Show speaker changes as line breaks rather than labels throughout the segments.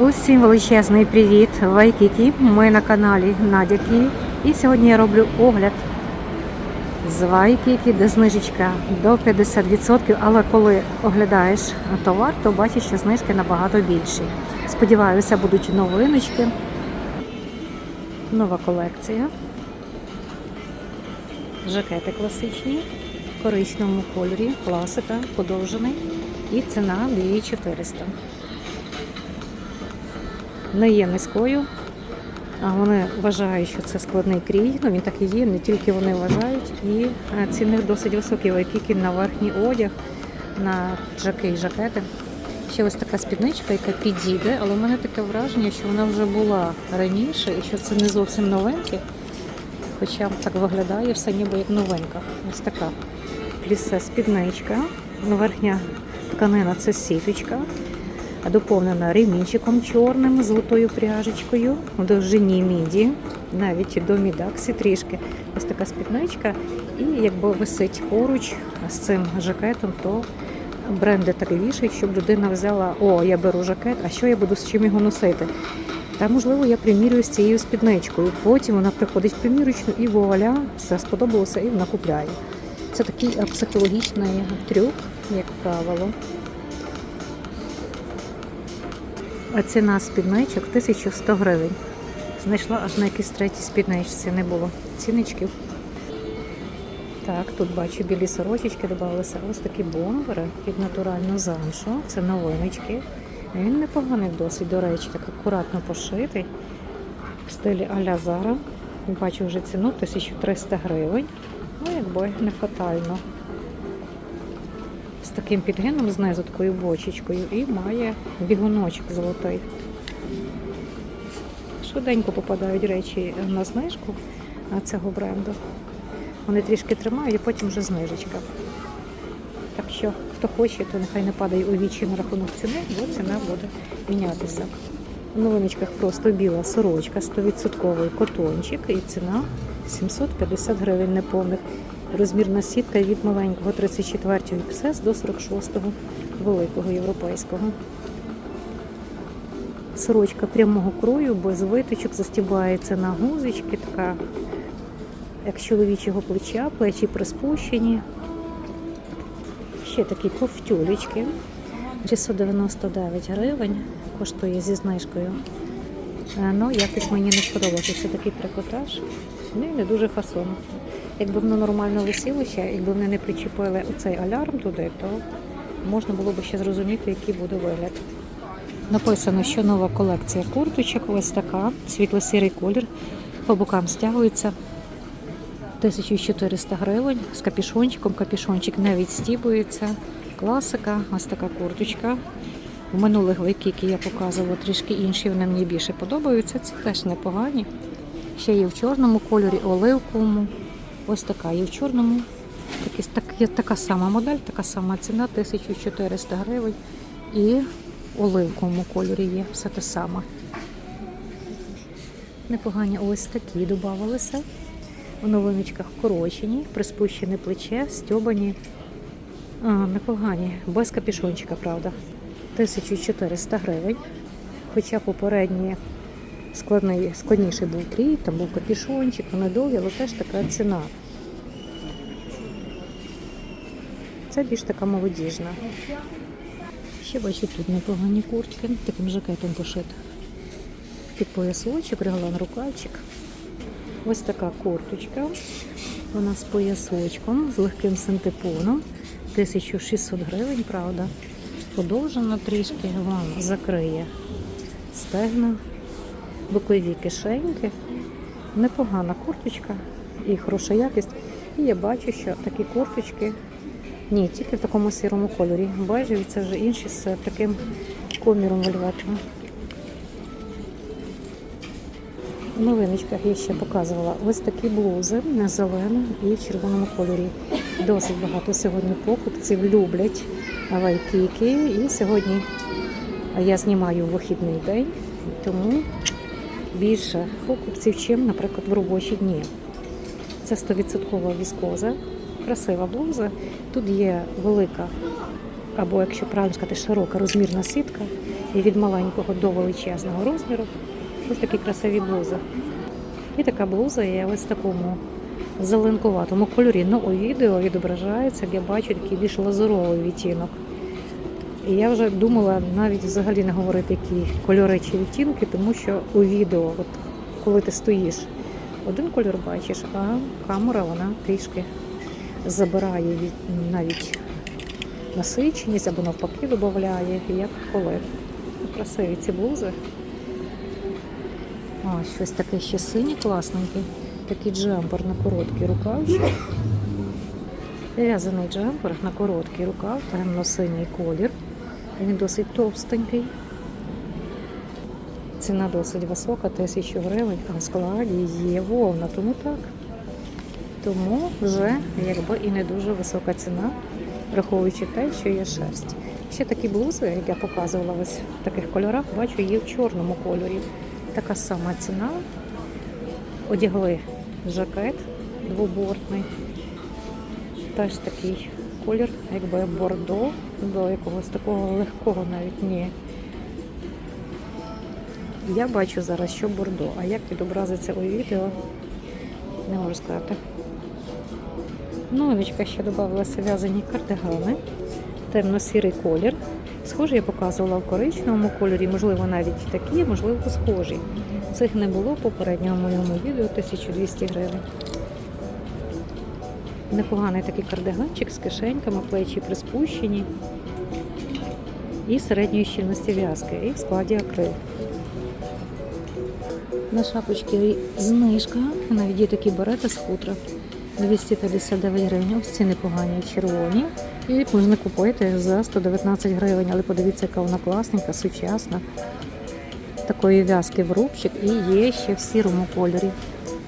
Усім величезний привіт! Вайкікі. Ми на каналі Надя Київ. І сьогодні я роблю огляд з Вайкікі, де знижечка до 50%. Але коли оглядаєш товар, то бачиш, що знижки набагато більші. Сподіваюся, будуть новиночки. Нова колекція. Жакети класичні в коричневому кольорі, класика, подовжений. І ціна 2400 не є низькою, а вони вважають, що це складний крій. Ну він так і є, не тільки вони вважають. І е, ціни досить високі, які на верхній одяг, на джаки і жакети. Ще ось така спідничка, яка підійде, але в мене таке враження, що вона вже була раніше і що це не зовсім новеньке. Хоча так виглядає все ніби як новенька. Ось така плісе спідничка. Верхня тканина це сіточка доповнена ремінчиком чорним, золотою пряжечкою, в довжині міді, навіть до мідаксі трішки. Ось така спідничка. І якби висить поруч з цим жакетом, то бренди так вішають, щоб людина взяла, о, я беру жакет, а що я буду з чим його носити? Та, можливо, я примірюю з цією спідничкою. Потім вона приходить в примірочну і вуаля, все сподобалося, і вона купляє. Це такий психологічний трюк, як правило. А ціна спідничок 1100 гривень. Знайшла аж на якійсь третій спідничці не було ціничків. Так, тут бачу білі сорочечки, додалися ось такі бомбери під натуральну замшу. Це новиночки. Він непоганий досить, до речі, так акуратно пошитий. В стилі Аля Зара. Бачу вже ціну 1300 гривень. Ну, якби не фатально з таким підгином знизу такою бочечкою і має бігуночок золотий. Швиденько попадають речі на знижку цього бренду. Вони трішки тримають, і потім вже знижечка. Так що, хто хоче, то нехай не падає у вічі на рахунок ціни, бо ціна буде мінятися. В новиночках просто біла сорочка, 100% котончик і ціна 750 гривень неповних. Розмірна сітка від маленького 34-го XS до 46-го великого європейського. Сорочка прямого крою, без виточок, застібається на гузички, така, як чоловічого плеча, плечі приспущені. Ще такі ковтюлечки. 699 гривень, коштує зі знижкою. Е, Ну, якось мені не сподобався. Це такий трикотаж. Ну і не дуже фасон. Якби воно нормально висіло ще, якби вони не причепили оцей алярм туди, то можна було б ще зрозуміти, який буде вигляд. Написано, що нова колекція курточок, ось така, світло-сірий колір, по бокам стягується. 1400 гривень з капішончиком. Капішончик не відстібується. Класика, ось така курточка. В минулих вайкіки я показувала трішки інші, вони мені більше подобаються. Ці теж непогані. Ще є в чорному кольорі, оливковому. Ось така є в чорному. Так, є така сама модель, така сама ціна 1400 гривень. І в оливковому кольорі є все те саме. Непогані ось такі додавалися. В новиночках вкорочені, приспущене плече, стьобані. А, непогані, без капішончика, правда. 1400 гривень. Хоча попередні складний, складніший був крій, там був капішончик, вони довгі, але теж така ціна. Це більш така молодіжна. Ще бачу тут непогані куртки, таким жакетом пошита. Під поясочок, реглан рукавчик. Ось така курточка. Вона з поясочком, з легким синтепоном. 1600 гривень, правда. Подовжена трішки, вона закриє стегна, бокові кишеньки. Непогана курточка і хороша якість. І я бачу, що такі курточки, ні, тільки в такому сірому кольорі. Бажаю, це вже інші з таким коміром вельветним. В новиночках я ще показувала ось такі блузи на зеленому і червоному кольорі. Досить багато сьогодні покупців люблять вайкіки. І сьогодні я знімаю вихідний день, тому більше покупців, чим, наприклад, в робочі дні. Це 100% віскоза, красива блуза. Тут є велика, або, якщо правильно сказати, широка розмірна сітка. І від маленького до величезного розміру. Ось такі красиві блузи. І така блуза є ось в такому зеленкуватому кольорі. Ну, у відео відображається, як я бачу, такий більш лазуровий відтінок. І я вже думала навіть взагалі не говорити, які кольори чи відтінки, тому що у відео, от коли ти стоїш, один кольор бачиш, а камера вона трішки забирає навіть насиченість або навпаки додає, як коли. Красиві ці блузи. А, щось таке ще синє класненький. Такий джемпер на короткий рукавчик. В'язаний джемпер на короткий рукав, темно-синій колір. Він досить товстенький. Ціна досить висока, тисячу гривень, а в складі є вовна, тому так. Тому вже якби і не дуже висока ціна, враховуючи те, що є шерсть. Ще такі блузи, як я показувала ось в таких кольорах, бачу, є в чорному кольорі. Така сама ціна. Одягли жакет двобортний. Теж такий колір, якби бордо, до якогось такого легкого навіть ні. Я бачу зараз, що бордо, а як відобразиться у відео, не можу сказати. Новиночка ще додавалися в'язані кардигани, темно-сірий колір. Схоже, я показувала в коричневому кольорі, можливо, навіть такі, можливо, схожі. Цих не було в попередньому моєму відео 1200 гривень. Непоганий такий кардиганчик з кишеньками, плечі приспущені і середньої щільності в'язки, і в складі акрил. На шапочки знижка, навіть є такі берети з хутра. 259 гривень. Ось ці непогані червоні. І можна купити за 119 гривень. Але подивіться, яка вона класненька, сучасна. Такої в'язки в рубчик і є ще в сірому кольорі.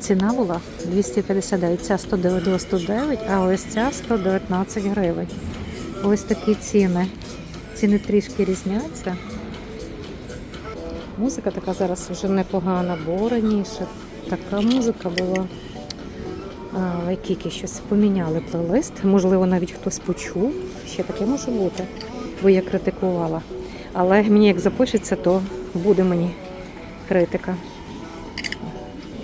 Ціна була 259, ця 199, а ось ця 119 гривень. Ось такі ціни. Ціни трішки різняться. Музика така зараз вже непогана, бо раніше така музика була. Вайкіки щось поміняли плейлист. Можливо, навіть хтось почув. Ще таке може бути, бо я критикувала. Але мені як запишеться, то буде мені критика.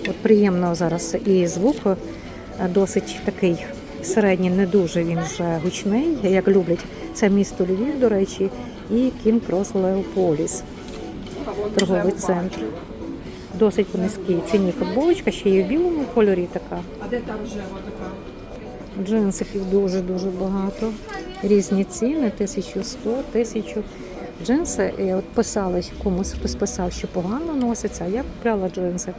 От приємно зараз і звук е, досить такий середній, не дуже він вже гучний, як люблять. Це місто Львів, до речі, і Кінг Крос Леополіс, торговий центр. Досить по низькій ціні футболочка, ще є в білому кольорі така.
А де та рожева така?
Джинсиків дуже-дуже багато. Різні ціни, 1100, 1000. Джинси, і от писали комусь, хтось писав, що погано носиться, а я купляла джинси.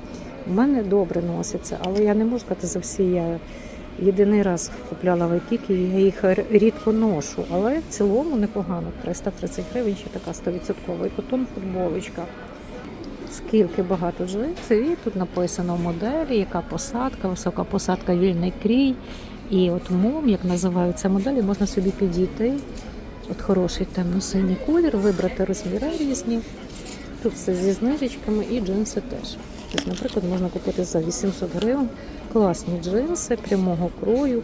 У мене добре носиться, але я не можу сказати за всі. Я єдиний раз купляла вайкіки, і я їх рідко ношу, але в цілому непогано. 330 гривень, ще така 100% і потім футболочка. Скільки багато джинсів, і тут написано в моделі, яка посадка, висока посадка, вільний крій. І от мом, як називаються моделі, можна собі підійти. От хороший темно-синій колір, вибрати розміри різні. Тут все зі знижечками і джинси теж. Тобто, наприклад, можна купити за 800 гривень класні джинси прямого крою.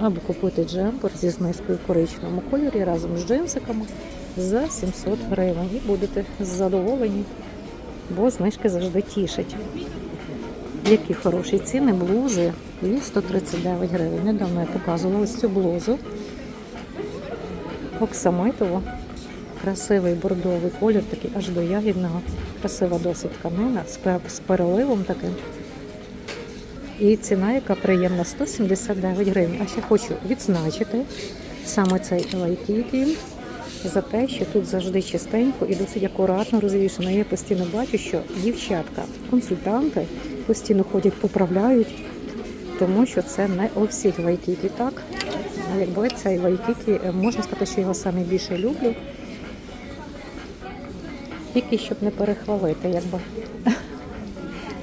Або купити джемпер зі знижкою в коричневому кольорі разом з джинсиками за 700 гривень. І будете задоволені, бо знижки завжди тішать. Які хороші ціни, блузи і 139 гривень. Недавно я показувала ось цю блузу. Оксамитово. Красивий бордовий колір, такий аж до ягідного. Красива досить тканина з переливом таким. І ціна, яка приємна, 179 гривень. А ще хочу відзначити саме цей лайкіки за те, що тут завжди чистенько і досить акуратно розвішено. Я постійно бачу, що дівчатка, консультанти постійно ходять, поправляють, тому що це не у всіх лайкіки так. Якби цей лайкіки, е, можна сказати, що його саме більше люблю. Тільки щоб не перехвалити, якби.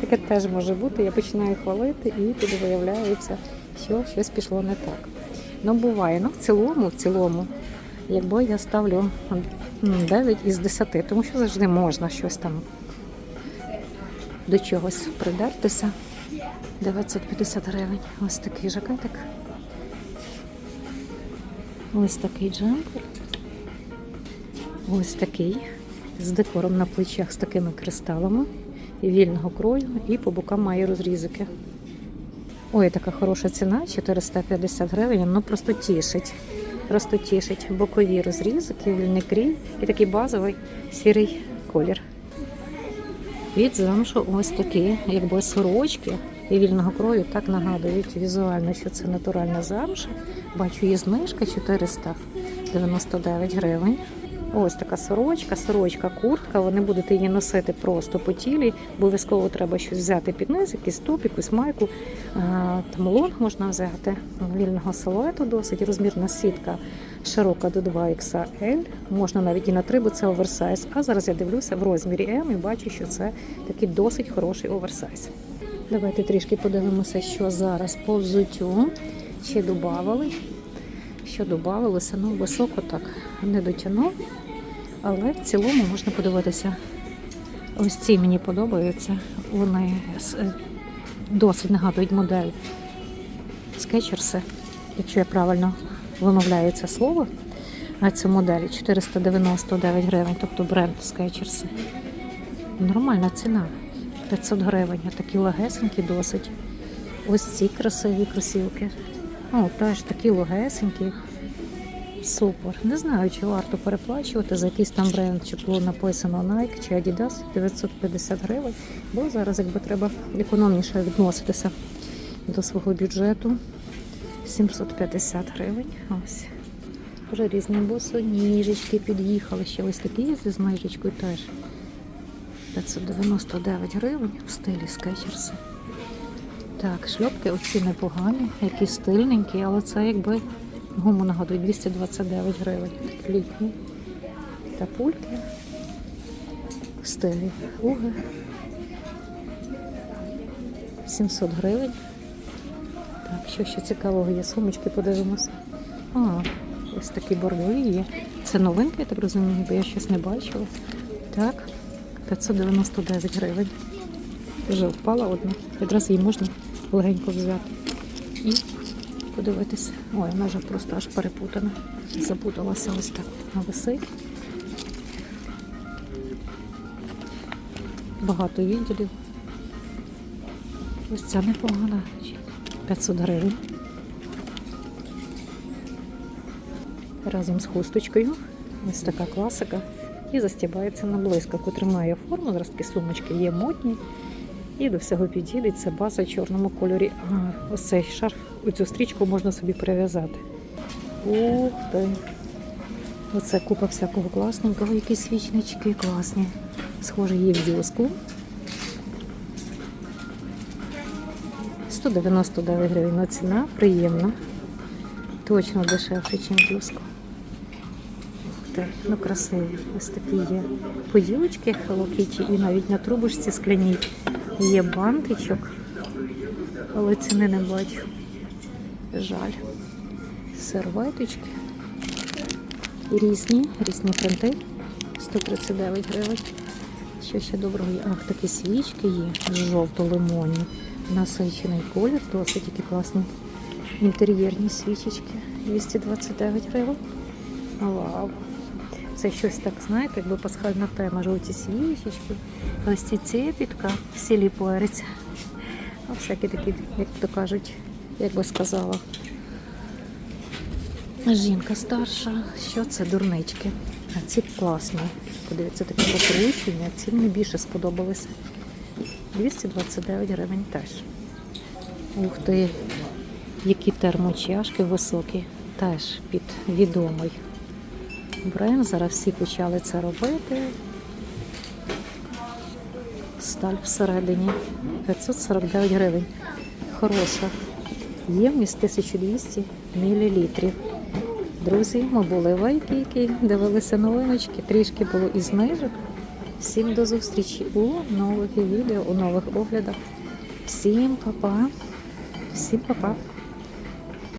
Таке теж може бути. Я починаю хвалити і тоді виявляється, що щось пішло не так. Ну, буває. Ну, в цілому, в цілому, якби я ставлю 9 із 10, тому що завжди можна щось там до чогось придертися. 950 гривень. Ось такий жакетик. Ось такий джемпер. Ось такий з декором на плечах з такими кристалами і вільного крою, і по бокам має розрізики. Ой, така хороша ціна 450 гривень. Ну просто тішить. Просто тішить бокові розрізи, вільний крій і такий базовий сірий колір. Від замшу ось такі, якби сорочки і вільного крою так нагадують візуально, що це натуральна замша. Бачу, є знижка 499 гривень. Ось така сорочка, сорочка, куртка. Ви не будете її носити просто по тілі. Обов'язково треба щось взяти під низ, якийсь топ, якусь майку. Там лонг можна взяти вільного силуету досить. Розмірна сітка широка до 2XL. Можна навіть і на 3, бо це оверсайз. А зараз я дивлюся в розмірі М і бачу, що це такий досить хороший оверсайз. Давайте трішки подивимося, що зараз по взуттю. Чи додавали. Що додавалося, ну високо так не дотягнув. Але в цілому можна подивитися. Ось ці мені подобаються. Вони е, досить нагадують модель скетчерси, якщо я правильно вимовляю це слово. А цю модель 499 гривень, тобто бренд скетчерси. Нормальна ціна. 500 гривень. Такі легесенькі досить. Ось ці красиві кросівки. О, теж такі легесенькі. Супер. Не знаю, чи варто переплачувати за якийсь там бренд, чи було написано Nike чи Adidas 950 гривень, бо зараз якби треба економніше відноситися до свого бюджету. 750 гривень. Ось. Вже різні босоніжечки під'їхали. Ще ось такі є зі знижечкою теж. 599 гривень в стилі скетчерси. Так, шльопки оці непогані, які стильненькі, але це якби гуму нагадує 229 гривень. Літні. Та пульки стилі уги. 700 гривень. Так, що ще цікавого є? Сумочки подивимося. А, ось такі бордові є. Це новинки, я так розумію, бо я щось не бачила. Так, 599 гривень. Вже впала одна. Якраз її можна легенько взяти. І подивитися. Ой, вона вже просто аж перепутана. Запуталася ось так. Вона висить. Багато відділів. Ось ця непогана. 500 гривень. Разом з хусточкою. Ось така класика. І застібається на блискавку. Тримає форму. Зараз такі сумочки є модні. І до всього підійде це база в чорному кольорі. А, ось цей шарф, оцю стрічку можна собі прив'язати. Ух ти. Оце купа всякого класненького, які свічнички класні. Схоже, є в діоску. 199 гривень ціна, приємна. Точно дешевше, ніж діоску. Ну красиві. Ось такі є поділочки Hello і навіть на трубочці скляній є бантичок, але ціни не бачу. Жаль. Серветочки. Різні, різні принти. 139 гривень. Що ще доброго є? Ах, такі свічки є. Жовто-лимонні. Насичений колір, досить такі класні інтер'єрні свічечки. 229 гривень. Вау. Це щось так, знаєте, якби пасхальна тема, жовті свічечки, ось ці цепітка, сілі перець. А всякі такі, як то кажуть, як би сказала. Жінка старша, що це дурнички. А ці класні. Подивіться, такі покручення. Ці мені більше сподобалися. 229 гривень теж. Ух ти, які термочашки високі, теж під відомий бренд. Зараз всі почали це робити. Сталь всередині 549 гривень. Хороша. Ємність 1200 мл. Друзі, ми були в Айкікі, дивилися новиночки, трішки було і знижок. Всім до зустрічі у нових відео, у нових оглядах. Всім па-па. Всім па-па.